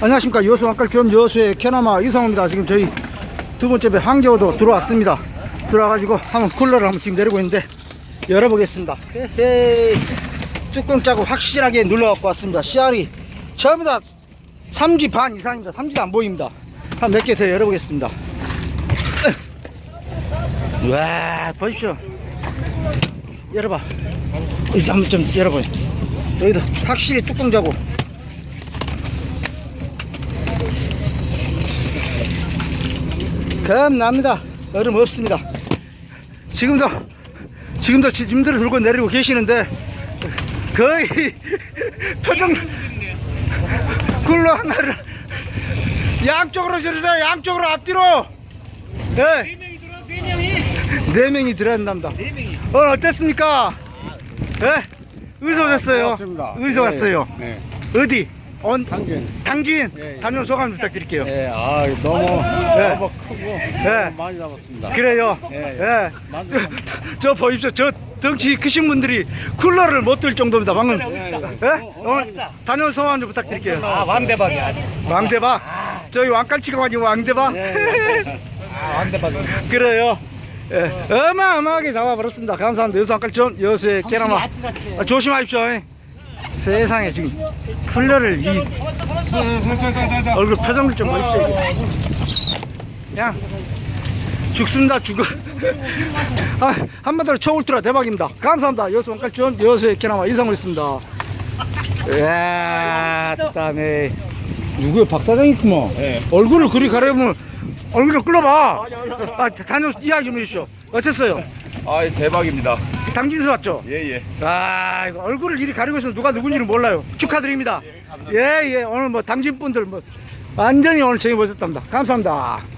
안녕하십니까. 여수 왕깔 좀 여수의 캐나마 이성호입니다. 지금 저희 두 번째 배 한겨우도 들어왔습니다. 들어와가지고 한번 쿨러를 한번 지금 내리고 있는데 열어보겠습니다. 헤헤이 뚜껑 짜고 확실하게 눌러갖고 왔습니다. 씨알이 전부 다 3지 반 이상입니다. 3지도 안 보입니다. 한 몇 개 더 열어보겠습니다. 와 보십시오 열어봐. 이제 한번 좀 열어봐요. 여기도 확실히 뚜껑 자고 겁납니다 얼음 없습니다 지금도 지금도 짐들을 들고 내리고 계시는데 거의 표정 굴러 하나를 양쪽으로 저러세요 양쪽으로 앞뒤로 네, 네 명이 들어, 네 명이. 네 명이 들어간답니다 네 명이. 오늘 어땠습니까? 네? 어디서 오셨어요? 고맙습니다. 어디서 네, 왔어요? 네. 어디? 언, 당진. 당진 예, 예. 다녀온 소감 부탁드릴게요 예, 아, 너무, 네. 너무 크고, 네. 너무 많이 잡았습니다. 그래요. 예, 예. 예. 만족합니다. 저 보십시오. 저 덩치 크신 분들이 쿨러를 못 들 정도입니다. 방금. 예, 예. 예? 오늘 다녀온 소감 좀 부탁드릴게요. 아, 왕대박이야. 왕대박. 저희 왕깔치가 아니고 왕대박. 아, 왕대박이야. 그래요. 예. 어마어마하게 잡아버렸습니다. 감사합니다. 여수 왕깔전 여수의 계란마. 아찔아찔해. 아, 조심하십시오. 세상에 지금 쿨러를 이 얼굴 표정을 좀 보십시오. 그냥 죽습니다 죽어. 아, 한마디로 초울트라 대박입니다. 감사합니다. 여수 왕깔전 여수의 캐나마 이상호 있습니다. 이야, 땀에 누구야 박사장 있구먼. 얼굴을 그리 가려면 얼굴을 끌어봐. 아, 다녀 이야기 좀 해주시오. 어땠어요? 아 대박입니다. 당진에서 왔죠? 예예. 아, 이거 얼굴을 이리 가리고 있으면 누가 누군지는 몰라요. 축하드립니다. 예, 예. 오늘 뭐 당진 분들 뭐 완전히 오늘 재미 보셨답니다. 감사합니다.